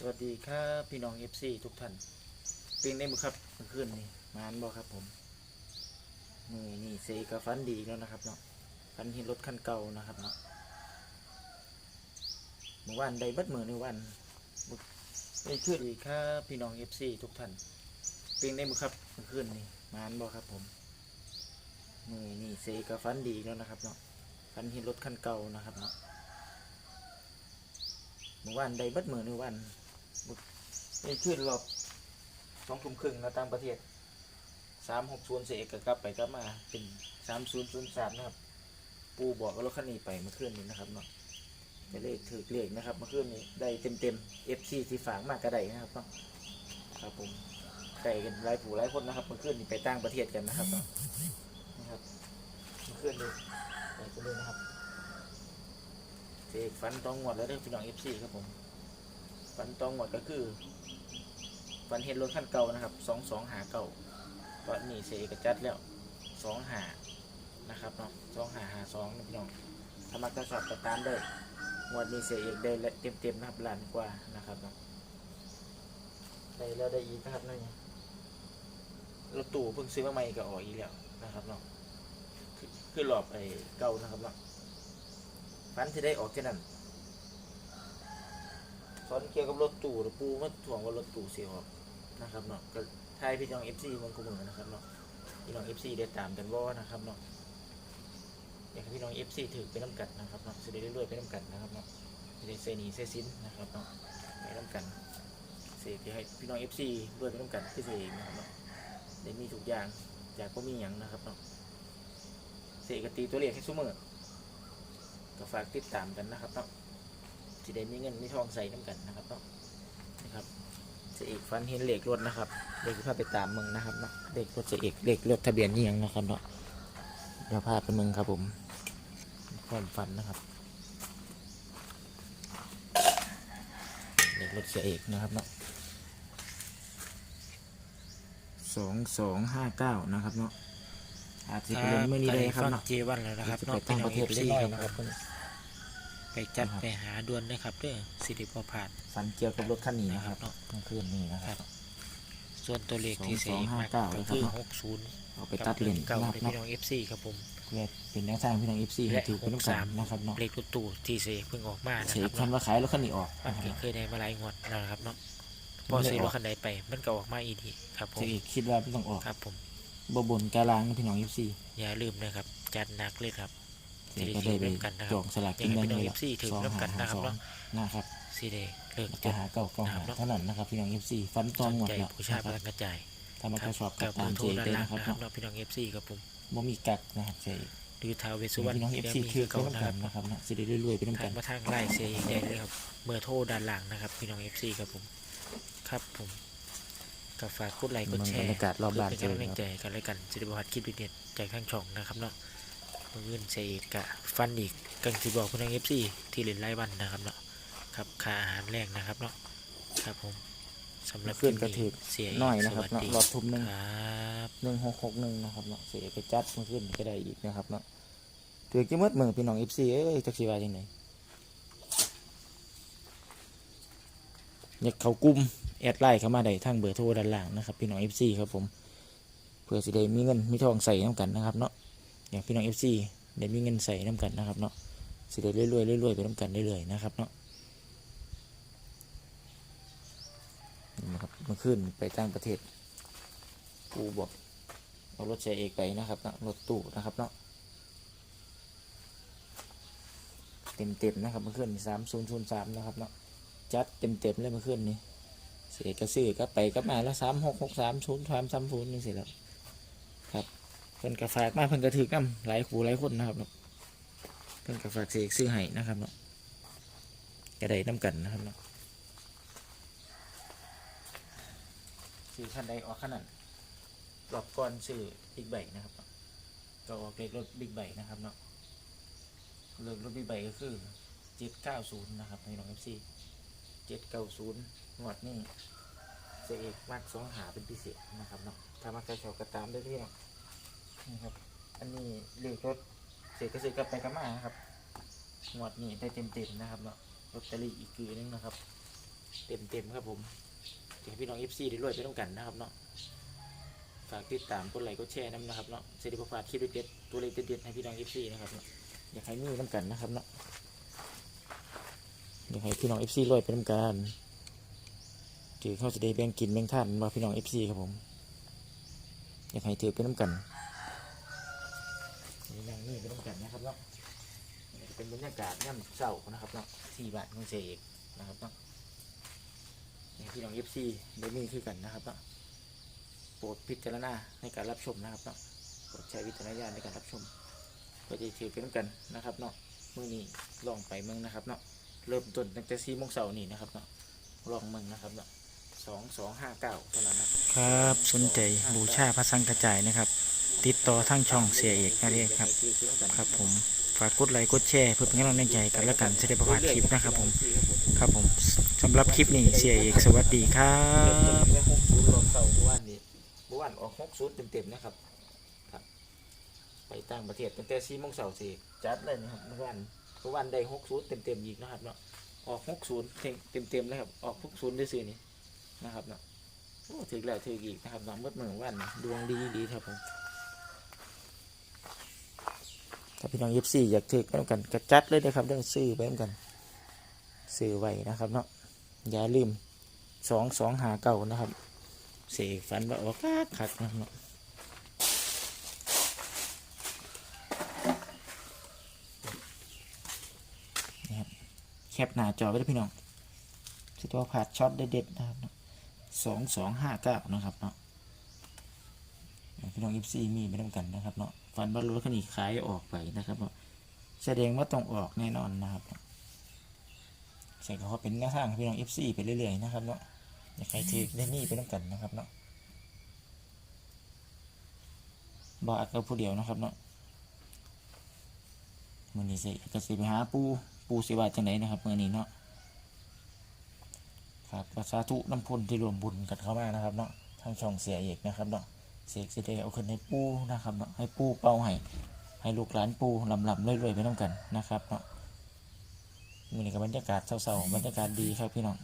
สวัสดีครับพี่น้อง FC ทุกท่านเป็นได้มือครับเมื่อคืนนี่มานบอครับผมนี่นี่เซกับฟันดีแล้วนะครับเนาะฟันเห็นรถคันเก่านะครับเนาะเมื่อวานได้บัดมือในวันได้ขึ้นดีครับพี่น้อง FC ทุกท่านเป็นได้มือครับเมื่อคืนนี่มานบอครับผมนี่นี่เซกับฟันดีแล้วนะครับเนาะฟันเห็นรถคันเก่านะครับเนาะเมื่อวานได้บัดมือในวัน นี่ขึ้นรอบสองทุ่มครึ่งนะต่างประเทศสามหกศูนย์เสกกลับไปกลับมาเป็นสามศูนย์ศูนย์สามนะครับ ปูบอกว่ารถคันนี้ไปเมื่อคืนนี้นะครับเนาะจะเลขถือเลขนะครับเมื่อคืนนี้ได้เต็มเต็มเอฟซีที่ฝากมากกระไดนะครับเนาะครับผมไก่กันหลายผู้หลายคนนะครับเมื่อคืนนี้ไปต่างประเทศกันนะครับเนาะนะครับเมื่อคืนนี้ไปกันเลยนะครับเสกฟันต้องงวดแล้วเด้อพี่น้องเอฟซีครับผม ฟันตองหมดก็คือฟันเห็นรถคันเก่านะครับสองสองหาเก่าตอนนี้เสกจัดแล้วสองหานะครับเนาะสองหาหาสองพี่น้องถ้ามักจะสอบก็ตามได้งวดนี้เสกเอกได้เต็มเต็มๆนะครับล้านกว่านะครับเนาะได้แล้วได้อีกนะครับนั่นไงรถตู้เพิ่งซื้อมาใหม่ก็ออกอีกแล้วนะครับเนาะคือคือหลอบไอ้เก่านะครับเนาะฟันที่ได้ออกแค่นั้น สอนเกี่ยวกับรถตู้หรือปูมาถ่วงว่ารถตู้เสียออกนะครับเนาะก็ทายพี่น้องเอฟซีมันกูมือนะครับเนาะพี่น้องเอฟซีเดี๋ยวตามกันว่านะครับเนาะอยากให้พี่น้องเอฟซีถือไปน้ำกัดนะครับเนาะจะได้เรื่อยๆไปน้ำกัดนะครับเนาะจะได้เซนีเซซินนะครับเนาะไปน้ำกันเสกให้พี่น้องเอฟซีรวยไปน้ำกัดที่เสกนะครับเนาะได้มีทุกอย่างอยากก็มีอย่างนะครับเนาะเสกกตีตัวเลขให้ซุ้มเมือก็ฝากติดตามกันนะครับเนาะ สิได้มีเงินมีทองใส่น้ำกันนะครับเนาะนะครับเสเอกฟันเห็นเหล็กรถนะครับเด็กพาไปตามมึงนะครับเนาะเด็กรถเสเอกเหล็กรถทะเบียนนี่ยังนะครับเนาะเดี๋ยวพาไปมึงครับผมความฝันนะครับเหล็กรถเสเอกนะครับเนาะสองสองห้าเก้านะครับเนาะอาจจะเป็นไม่นี้เลยครับเนาะเจวันแล้วนะครับจะนอไปกตั้งประเทศเล็ซีน้อยครับ นะครับไปจัดไปหาด่วนนะครับเด้อสิริพอผ่าน ฝันเกี่ยวกับรถคันนี้นะนะคครัรับบเนาะเมื่อคืนนี้นะครับส่วนตัวเลขที่เสียสองสองห้ามากเก้าก็นะครับคือเนาะหกศูนย์เอาไปตัดเหรียญเก้านะครับในเนาะพี่น้องเอฟซีครับผม เพื่อเป็นแนวทางพี่น้องเอฟซีให้และถือเป็นหลูกกสาสามมนะครับเนาะเลขรถตู้ที่เสียเพิ่งออกมานะเสีคยรับคันว่าขายรถคันนี้ออกมันนะครับก็เคยได้มาหลายงวดแล้วนะครับเนาะพอซื้อรถคันใดไป มันก็ออกมาอีดีครับผมเสียคิดว่าไม่ต้องออกครับผม บ่บนกาลางนะพี่น้องเอฟซีอย่าลืมนะครับ จัดหนักเลยครับ เสียก็ได้ไปเริ่มกันนะครับจองสลากอกิยานกให้แบ่งพี่น้องเลยเอฟซีถือสองเริ่มหากันหานะครัสบองเนาะนะครับสีแดงเลิกจะจัดหาเก้าเก้าหานะครับเท่านั้นนะครับพี่น้องเอฟซีฟันตสองนหมดใจแล้วผู้ชานะพครับลังกระจายถ้ามันกระสอบกักับบตามโทเจรด้านได้ล่างนะครับนะครับเนาะเนาะพี่น้องเอฟซีครับผมบ่มีกักนะครับเสียหรือทาวเวสสุวรรณพี่น้องเอที่ฟได้ซีมีถือเก่าเป็นนะกัคนรับนะครับเนาะสิได้รวยๆไปน้ำกัทานงมาทางไล่เซย์ได้เลยครับเบอร์โทรด้านหลังนะครับ พี่น้องเอฟซีครับผมครับผมกับฝากกดไลค์กดมันแชบรร์รยากาศรอบบ้านเป็นเจอกำลังครับใจกันเลยกันจะได้บอกคลิปเด็ดๆจากทางช่องนะครับเนาะ มืออื่นเซย์กะฟันอีกกังสิบอกพี่น้องเอฟซีที่เล่นไล่วันนะครับเนาะครับค่าอาหารแรงนะครับเนาะครับผมสำหรับเพื่อนก็ถือเสียน้อยนะครับสวัสเนาะดีรอบทุ่มหนึงครับหนึ่งหกหกหนึ่งนะครับเนาะเสียไปจัดเมื่อคืนก็ได้อีกนะครับเนาะถือจะมืดมือพี่น้องเอฟซีเอ้ยจักสีว่าจังไหนอยากเขากลุ่มแอดไลน์เข้ามาได้ทางเบอร์โทรด้านล่างนะครับพี่น้องเอฟซีครับผมเพื่อสิได้มีเงินมีทองใส่น้ำกันนะครับเนาะ อย่างพี่น้องเอฟซีได้มีเงินใส่น้ำกันนะครับเนาะสิได้เรื่อยๆเรื่อยๆไปน้ำกันเรื่อยๆนะครับเนาะนี่นะครับมื่อคืนไปต่างประเทศกูบอกเอารถเสียเอกไปนะครับเนาะรถตู้นะครับเนาะเต็มเต็มๆนะครับมื่อคืนสามศูนย์ศูนย์สามนะครับเนาะจัดเต็มเต็มๆเลยมื่อคืนนี้เสียกระซื้อก็ไปก็มาแล้วสามหกหกสามศูนย์สามสามศูนย์นี่สิแล้วครับ เพิ่นกระฝากมาเพิ่นกระถือน้ำหลายคู่หลายคนนะครับเนาะเพิ่นกระฝากเสียเอกซื้อให้นะครับเนาะกระไดน้ำกันนะครับเนาะซื้อขั้นใดออกขั้นนั้นรอบก่อนซื้อบิ๊กไบค์นะครับก็ออกเลขรถบิ๊กไบค์นะครับเนาะเลขรถบิ๊กไบค์ก็คือเจ็ดเก้าศูนย์นะครับในน้องเอฟซีเจ็ดเก้าศูนย์งวดนี่เสกมากสองหาเป็นพิเศษนะครับเนาะถ้ามาใครชอบก็ตามได้เรื่อย นี่ครับ อันนี้เลขรถเสกก็ซื้อกลับไปกลับมานะครับงวดนี้ได้เต็มๆนะครับเนาะลอตเตอรี่อีกคือนึงนะครับ เต็มเต็มๆครับผมอยากให้พี่น้องเอฟซีได้รวยไปต้องกันนะครับเนาะฝากติดตามกดไลค์กดแชร์น้ำนะครับเนาะเสด็จประพาคลิปเด็ดตัวเลขเด็ดๆให้พี่น้องเอฟซีนะครับเนาะอยากให้มีน้ำกันนะครับเนาะอยากให้พี่น้องเอฟซีรวยไปน้ำกันถือเข้าจะได้แบ่งกินแบ่งท่านมาพี่น้องเอฟซีครับผม อยากให้ถือไปน้ำกัน นี่นั่งนี่ไปน้ำกันนะครับเนาะเป็นบรรยากาศย่ำเศร้านะครับเนาะที่บ้านของเสยเอกนะครับเนาะนี่พี่น้องเอฟซีได้มีคือกันนะครับเนาะโปรดพิจารณาในการรับชมนะครับเนาะโปรดใช้วิจารณญาณในการรับชมก็จะถือเป็นกันนะครับเนาะมื่อนี้ลองไปเมืองนะครับเนาะเริ่มต้นตั้งแต่สี่โมงเช้านี่นะครับเนาะลองเมืองนะครับเนาะสองสองห้าเก้าเท่านั้นนะครับ สนใจบูชาพระสังกระจายนะครับ ติดต่อทั้งช่องเสียเอกนั่นเองครับ ครับผมฝากกดไลค์กดแชร์เพื่อเป็นกำลังใจกันและกันจะได้ประพาสคลิปนะครับผม ครับผมสำหรับคลิปนี้เสียเอกสวัสดีครับตั้งแต่หกศูนย์รอบเสาร์เมื่อวานนี้เมื่อวานออกหกศูนย์เต็มๆนะครับ ครับ ไปต่างประเทศตั้งแต่สี่โมงเสาร์สี่จัดเลยนะครับเมื่อวานเมื่อวานได้หกศูนย์เต็มๆอีกนะครับเนาะออกหกศูนย์เต็มๆเลยครับ ออกหกศูนย์ได้ซื้อนี่นะครับเนาะถึงแล้วถึงอีกนะครับเนาะเมื่อเมื่อวานดวงดีดีครับผม ถ้าพี่น้องยิบสี่อยากถือไปด้วยกันกระจัดเลยนะครับเรื่องซื้อไปด้วยกันซื้อไว้นะครับเนาะอย่าลืมสองสองหาเก่านะครับ เสกฝันว่าออกคักคักนะครับเนาะนี่คบแคปหน้าจอไว้ด้วยพี่น้องสตัวผ่าดช็อตเด็ดๆนะครับสองสองห้าเก้านะครับเนาะพี่น้องอิฟซีมีไม่ต้องกันนะครับเนาะ ฝันว่ารถคันนี้ขายออกไปนะครับเนาะแสดงว่าต้องออกแน่นอนนะครับใส่ก็เขาเป็นหน้าทางพี่น้องอิฟซีไปเรื่อยๆนะครับเนาะอย่าให้ถือได้นี่ไปต้องกันนะครับเนาะบาดก็ผู้เดียวนะครับเนาะมือนี้สิก็สิไปหาปูปูสิว่าจังไหนนะครับมือนี้เนาะครับก็สาธุน้ำพุนที่รวมบุญกันเข้ามานะครับเนาะทางช่องเสียเอกนะครับเนาะ เสกสิได้เอาขึ้นให้ปูนะครับเนาะให้ปูเป่าให้ให้ลูกหลานปูลำลำๆรวยๆไปต้องกันนะครับเนาะมือนี้ก็บบรรยากาศเศร้าๆบรรยากาศดีครับพี่น้อง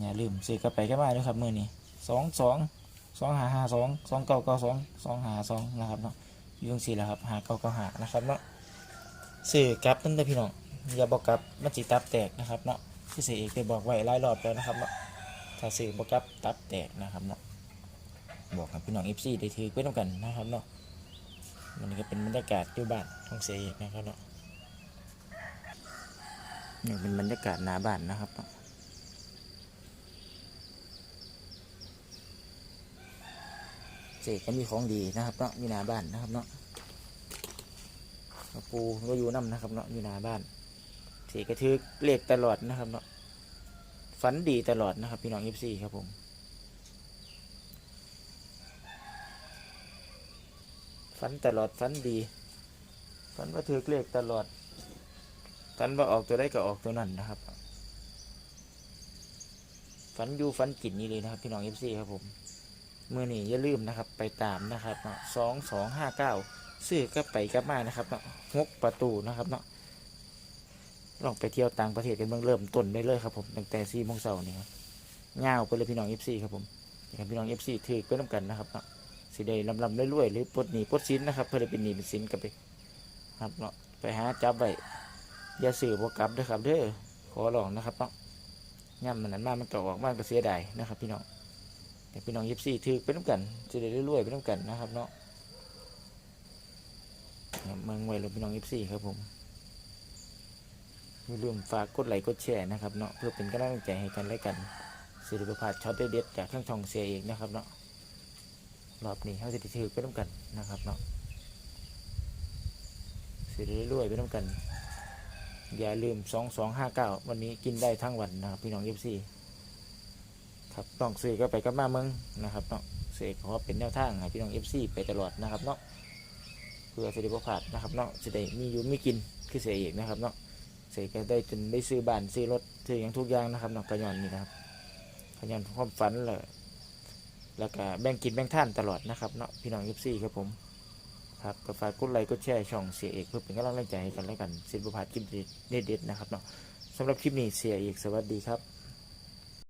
อย่าลืมซื้อกลับไปก็มาด้วยครับมือนี้สองสองสองหาหาสองสองเก้าเก้าสองสองหาสองนะครับเนาะยุ่งสี่แล้วครับหาเก้าเก้าหานะครับเนาะซื้อกลับนั่นเด้อพี่น้องอย่าบอกกลับมันจิตับแตกนะครับเนาะคือเสียเอกได้บอกไว้หลายรอบแล้วนะครับเนาะ ถ้าซื้อบอกกลับตับแตกนะครับเนาะบอกกับพี่น้องเอฟซีได้ถือไปต้องกันนะครับเนาะมันก็เป็นบรรยากาศอยู่บ้านของเสียเอกนะครับเนาะนี่เป็นบรรยากาศหน้าบ้านนะครับเนาะเสกก็มีของดีนะครับเนาะอยู่หน้าบ้านนะครับเนาะปูก็อยู่น้ำนะครับเนาะอยู่หน้าบ้านเสกก็ถือเลขตลอดนะครับเนาะ ฝันดีตลอดนะครับ พี่น้องเอฟซีครับผม ฝันตลอดฝันดีฝันว่าถือเลขตลอดฝันว่าออกตัวได้ก็ออกตัวนั้นนะครับฝันอยู่ฝันกินนี่เลยนะครับ พี่น้องเอฟซีครับผมเมื่อนี้อย่าลืมนะครับ ไปตามนะครับเนาะสองสองห้าเก้าซื้อกลับไปกลับมานะครับเนาะหกประตูนะครับเนาะ ลองไปเที่ยวต่างประเทศกันเบื้องเริ่มต้นได้เลยครับผมตั้งแต่สี่โมงเช้านี่ครับเงาไปเลยพี่น้องเอฟซีครับผมพี่น้องเอฟซีถือไปน้ำกันนะครับเนาะสีได้ลำลำรวยๆหรือปลดหนี้ปลดสินนะครับ เพื่อเป็นหนี้เป็นสินกันไปครับเนาะไปหาจับไว้อย่าสื่อบวกลับเด้อครับเด้อขอลองนะครับเนาะย่ำมันนั้นมากมันก็ออกมากก็เสียดายนะครับ พี่น้องแต่พี่น้องยิบซี่ถือไปน้ำกันจะได้รวยๆไปน้ำกันนะครับเนาะเนี่ยเมืองไว้เลยพี่น้องยิบซี่ครับผม อย่าลืมฝากกดไลค์กดแชร์นะครับเนาะเพื่อเป็นกำลังใจให้กันและกันสิริประพาสช็อตเด็ดจากทั้งช่องเสียเองนะครับเนาะรอบนี้เขาจะด้ถือไปน้ำกันนะครับเนาะสิได้รวยไปน้ำกัน อย่าลืมสองสองห้าเก้าวันนี้กินได้ทั้งวันนะครับพี่น้องยิบซี่ครับต้องซื้อก็ไปกับมาเมืองนะครับเนาะเสกขอเป็นแนวทางให้พี่น้องเอฟซีไปตลอดนะครับเนาะเพื่อสิริบพลาดนะครับเนาะจะได้มีอยู่มีกินคือเสกเอกนะครับเนาะ เสกก็ได้จนได้ซื้อบ้านซื้อรถซื้ออย่างทุกอย่างนะครับเนาะกระยอนนี่นะครับกระยอนความฝันเลยแล้วก็แบ่งกินแบ่งท่านตลอดนะครับเนาะพี่น้องยุบซี่ครับผมครับก็ฝากกดไลค์กดแชร์ช่องเสียเอกเพื่อเป็นกำลังใจให้กันและกันสินบุพาคลิปเด็ดๆนะครับเนาะสำหรับคลิปนี้เสียเอกสวัสดีครับ